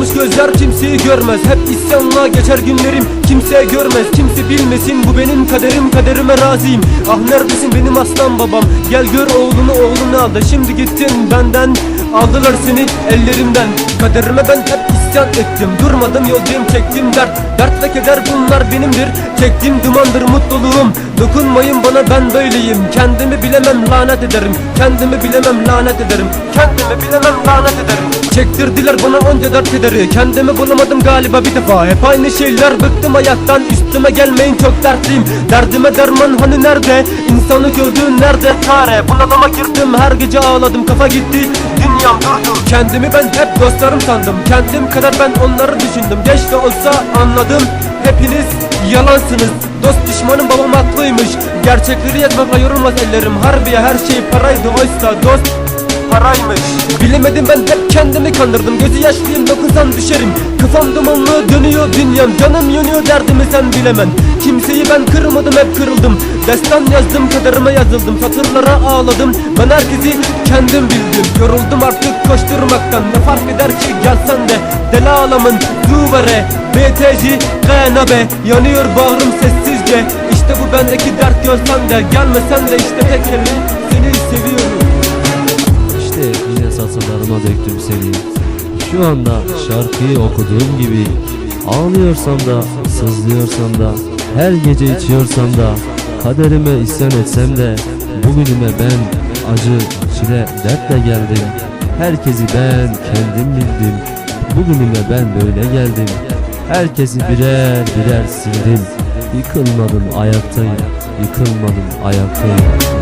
olmuş gözler kimseyi görmez. Hep isyanla geçer günlerim. Kimse görmez Kimse bilmesin. Bu benim kaderim kaderime razıyım. Ah neredesin benim aslan babam? Gel gör oğlunu oğlunu al da. Şimdi gittin benden. Aldılar seni ellerimden. Kaderime ben hep isyan ettim. Durmadım yoldayım çektim dert. Dert ve keder bunlar benimdir. Çektiğim dumandır mutluluğum. Dokunmayın bana ben böyleyim. Kendimi bilemem lanet ederim. Kendimi bilemem lanet ederim. Kendimi bilemem lanet ederim. Çektirdiler bana onca dert kederi Kendimi bulamadım galiba bir defa. Hep aynı şeyler bıktım hayattan. Üstüme gelmeyin çok dertliyim. Derdime derman hani nerede? İnsanı gördüğün nerede? Çare Bunalıma girdim. Her gece ağladım Kafa gitti dünyam durdu Kendimi ben hep dostlarım sandım. Kendim kadar ben onları düşündüm. Geç de olsa anladım. Hepiniz yalansınız. Dost düşmanım babam haklıymış. Gerçekleri yazmakla yorulmaz ellerim. Harbiye her şey paraydı oysa dost paraymış. Bilemedim ben hep kendimi kandırdım. Gözü yaşlıyım dokunsam düşerim. Kafam dumanlı dönüyor dünyam. Canım yanıyor derdimi sen bilemen Kimseyi ben kırmadım hep kırıldım. Destan yazdım kaderime yazıldım. Satırlara ağladım. Ben herkesi kendim bildim. Yoruldum artık koşturmaktan. Ne fark eder ki gelsen de Delalamın duvere BTC GNB Yanıyor bağrım sessizce. İşte bu bendeki dert görsen de. Gelmesen de işte tek elin. Seni seviyorum yine satırlarıma döktüm seni. Şu anda şarkıyı okuduğum gibi Ağlıyorsam da sızlıyorsam da Her gece içiyorsam da Kaderime isyan etsem de Bugünüme ben acı, çile, dertle geldim. Herkesi ben kendim bildim. Bugünüme ben böyle geldim. Herkesi birer birer sildim. Yıkılmadım ayaktayım Yıkılmadım ayaktayım